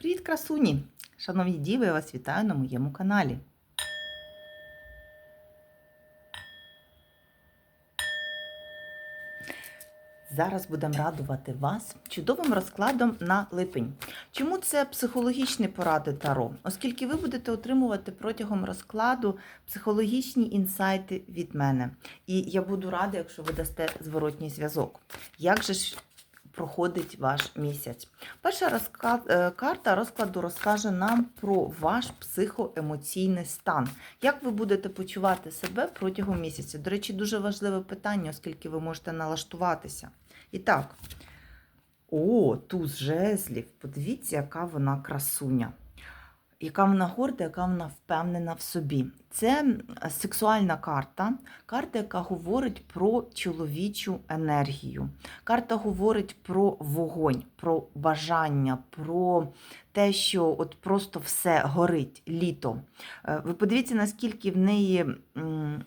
Привіт, красуні! Шановні діви, я вас вітаю на моєму каналі. Зараз будемо радувати вас чудовим розкладом на липень. Чому це психологічні поради Таро? Оскільки ви будете отримувати протягом розкладу психологічні інсайти від мене. І я буду рада, якщо ви дасте зворотній зв'язок. Як же ж проходить ваш місяць? Перша розклад, е, карта розкладу розкаже нам про ваш психоемоційний стан. Як ви будете почувати себе протягом місяця? До речі, дуже важливе питання, оскільки ви можете налаштуватися. І так, о, туз жезлів. Подивіться, яка вона красуня. Яка вона горда, яка вона впевнена в собі. Це сексуальна карта, карта, яка говорить про чоловічу енергію. Карта говорить про вогонь, про бажання, про те, що от просто все горить літо. Е, Ви подивіться, наскільки в неї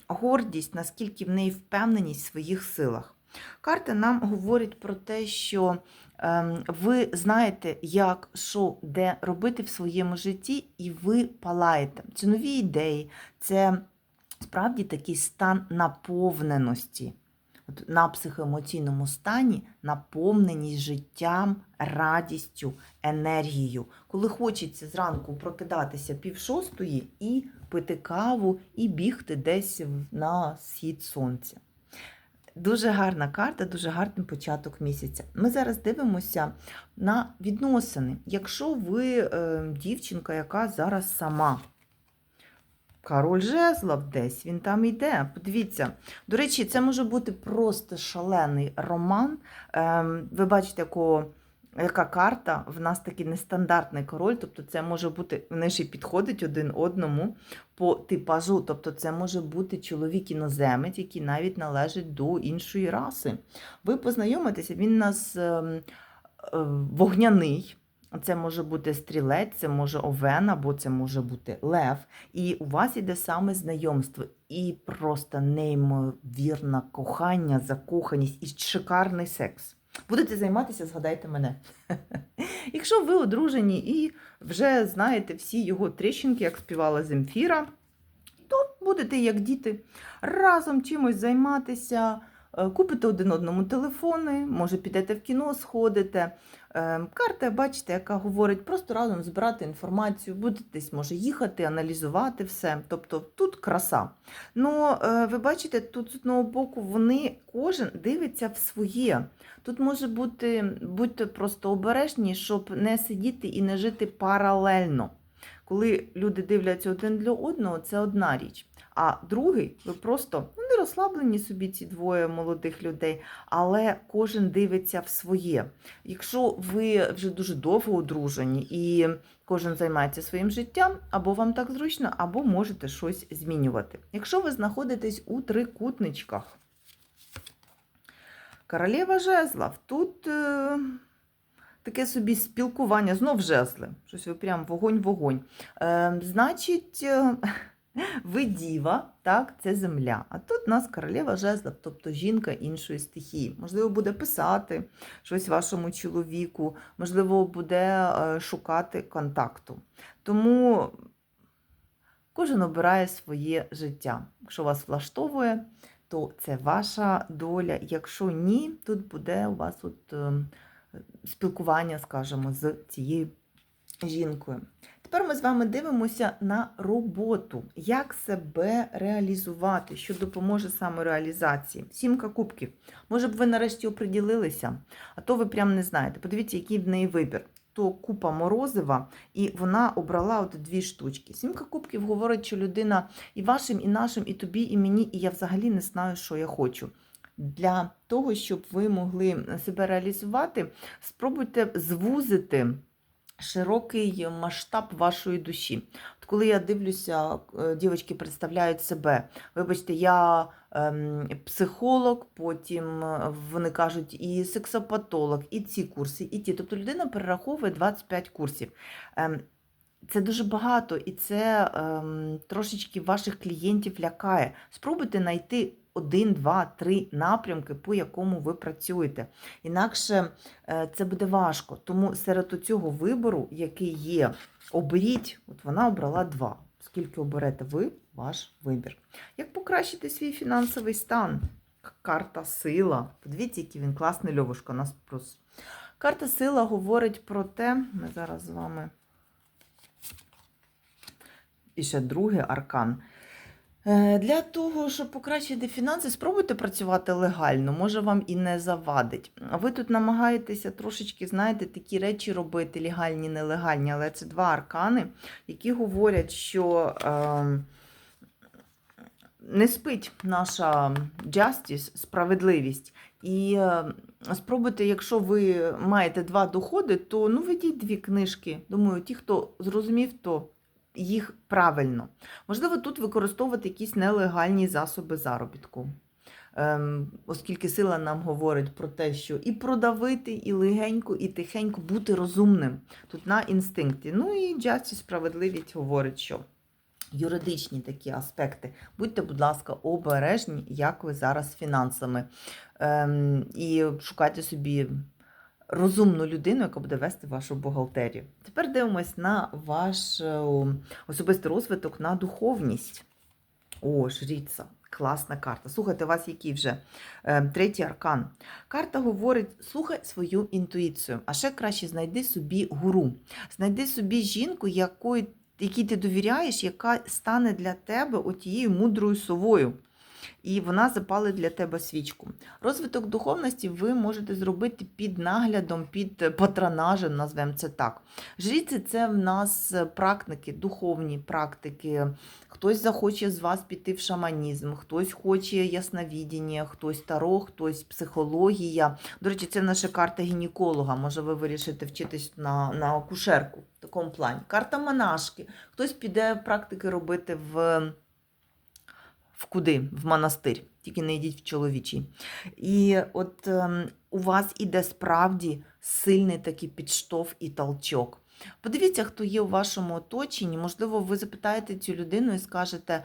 гордість, наскільки в неї впевненість в своїх силах. Карта нам говорить про те, що ви знаєте, як, що, де робити в своєму житті, і ви палаєте. Це нові ідеї, це справді такий стан наповненості. От на психоемоційному стані наповненість життям, радістю, енергією. Коли хочеться зранку прокидатися пів шостої і пити каву, і бігти десь на схід сонця. Дуже гарна карта, дуже гарний початок місяця. Ми зараз дивимося на відносини. Якщо ви е, дівчинка, яка зараз сама, король жезлов десь, він там йде. Подивіться. До речі, це може бути просто шалений роман. Е, ви бачите, якого. Яка карта? В нас такий нестандартний король, тобто це може бути, вони ж і підходять один одному по типажу. Тобто це може бути чоловік іноземець, який навіть належить до іншої раси. Ви познайомитеся, він нас е, е, вогняний. Це може бути стрілець, це може овен, або це може бути лев. І у вас іде саме знайомство, і просто неймовірне кохання, закоханість і шикарний секс. Будете займатися, згадайте мене. Якщо ви одружені і вже знаєте всі його тріщинки, як співала Земфіра, то будете, як діти, разом чимось займатися, купите один одному телефони, може підете в кіно, сходите. Е, Карта, бачите, яка говорить, просто разом збирати інформацію, будете десь може їхати, аналізувати все. Тобто тут краса. Ну, е, ви бачите, тут з одного боку вони кожен дивиться в своє. Тут може бути, будьте просто обережні, щоб не сидіти і не жити паралельно. Коли люди дивляться один для одного, це одна річ. А другий, ви просто ну, не розслаблені собі ці двоє молодих людей, але кожен дивиться в своє. Якщо ви вже дуже довго одружені і кожен займається своїм життям, або вам так зручно, або можете щось змінювати. Якщо ви знаходитесь у трикутничках, королева жезлов, тут е, таке собі спілкування, знов жезли. Щось ви прям вогонь-вогонь. Е, значить, ви діва, так, це земля. А тут у нас королева жезлов, тобто жінка іншої стихії. Можливо, буде писати щось вашому чоловіку, можливо, буде е, шукати контакту. Тому кожен обирає своє життя. Якщо вас влаштовує, то це ваша доля. Якщо ні, тут буде у вас от, е, спілкування, скажімо, з цією жінкою. Тепер ми з вами дивимося на роботу, як себе реалізувати, що допоможе самореалізації. Сімка кубків. Може б ви нарешті оприділилися, а то ви прям не знаєте. Подивіться, який в неї вибір. То купа морозива, і вона обрала от дві штучки. Сімка кубків говорить, що людина і вашим, і нашим, і тобі, і мені, і я взагалі не знаю, що я хочу. Для того, щоб ви могли себе реалізувати, спробуйте звузити широкий масштаб вашої душі. От коли я дивлюся, е, дівчатки представляють себе. Вибачте, я ем, психолог, потім е, вони кажуть і сексопатолог, і ці курси, і ті. Тобто людина перераховує 25 курсів. Ем, це дуже багато, і це ем, трошечки ваших клієнтів лякає. Спробуйте знайти один, два, три напрямки, по якому ви працюєте. Інакше е, це буде важко. Тому серед цього вибору, який є, оберіть, от вона обрала два. Скільки оберете ви, ваш вибір. Як покращити свій фінансовий стан? Карта сила. Подивіться, який він класний Льовушка. Нас просто. Карта сила говорить про те, ми зараз з вами. І ще другий аркан. Е, Для того, щоб покращити фінанси, спробуйте працювати легально, може вам і не завадить. А ви тут намагаєтеся трошечки, знаєте, такі речі робити, легальні, нелегальні, але це два аркани, які говорять, що е, не спить наша justice, справедливість. І е, спробуйте, якщо ви маєте два доходи, то ну ведіть дві книжки. Думаю, ті, хто зрозумів, то їх правильно. Можливо, тут використовувати якісь нелегальні засоби заробітку. Ем, оскільки сила нам говорить про те, що і продавити, і легенько, і тихенько бути розумним. Тут на інстинкті. Ну і Justice справедливість говорить, що юридичні такі аспекти. Будьте, будь ласка, обережні, як ви зараз з фінансами. Ем, і шукайте собі розумну людину, яка буде вести вашу бухгалтерію. Тепер дивимось на ваш е, особистий розвиток, на духовність. О, жріця. Класна карта. Слухайте, у вас який вже е, третій аркан. Карта говорить: слухай свою інтуїцію, а ще краще знайди собі гуру. Знайди собі жінку, якої, якій ти довіряєш, яка стане для тебе отією мудрою совою. І вона запалить для тебе свічку. Розвиток духовності ви можете зробити під наглядом, під патронажем, назвемо це так. Жріці це в нас практики, духовні практики. Хтось захоче з вас піти в шаманізм, хтось хоче ясновідіння, хтось таро, хтось психологія. До речі, це наша карта гінеколога. Може, ви вирішите вчитись на, на акушерку в такому плані. Карта монашки. Хтось піде практики робити в в куди? В монастир, тільки не йдіть в чоловічий. І от ем, у вас іде справді сильний такий підштовх і толчок. Подивіться, хто є у вашому оточенні. Можливо, ви запитаєте цю людину і скажете: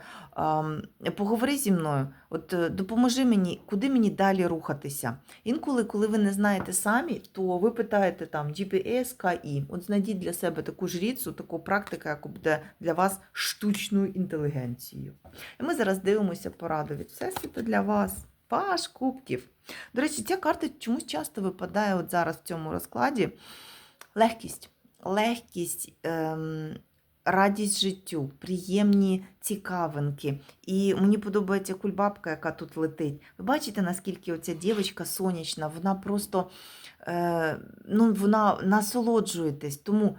поговори зі мною, от е, допоможи мені, куди мені далі рухатися. Інколи, коли ви не знаєте самі, то ви питаєте там GPS, KI. От знайдіть для себе таку жріцю, таку практику, яка буде для вас штучною інтелігенцією. І ми зараз дивимося пораду від Всесвіту для вас. Паш кубків. До речі, ця карта чомусь часто випадає от зараз в цьому розкладі. Легкість. Легкість, ем, радість життю, приємні цікавинки. І мені подобається кульбабка, яка тут летить. Ви бачите, наскільки оця дівчинка сонячна, вона просто е, ну, вона насолоджуєтесь. Тому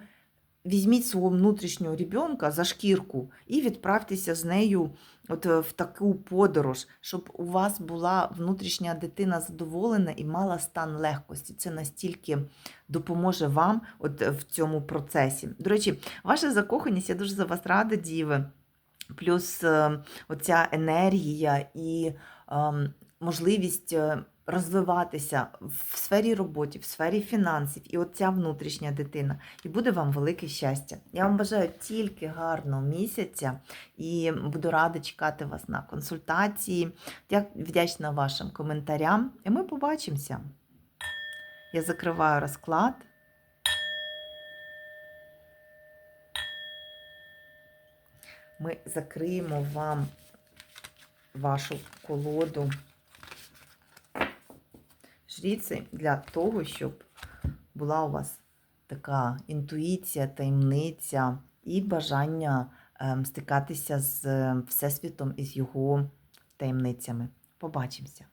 візьміть свого внутрішнього ребенка за шкірку і відправтеся з нею от е, в таку подорож, щоб у вас була внутрішня дитина задоволена і мала стан легкості. Це настільки допоможе вам от е, в цьому процесі. До речі, ваша закоханість, я дуже за вас рада, діви. Плюс е, оця енергія і е, можливість розвиватися в сфері роботи, в сфері фінансів, і оця внутрішня дитина. І буде вам велике щастя. Я вам бажаю тільки гарного місяця і буду рада чекати вас на консультації. Я вдячна вашим коментарям, і ми побачимося. Я закриваю розклад. Ми закриємо вам вашу колоду жріці для того, щоб була у вас така інтуїція, таємниця і бажання ем, стикатися з ем, Всесвітом і з його таємницями. Побачимося!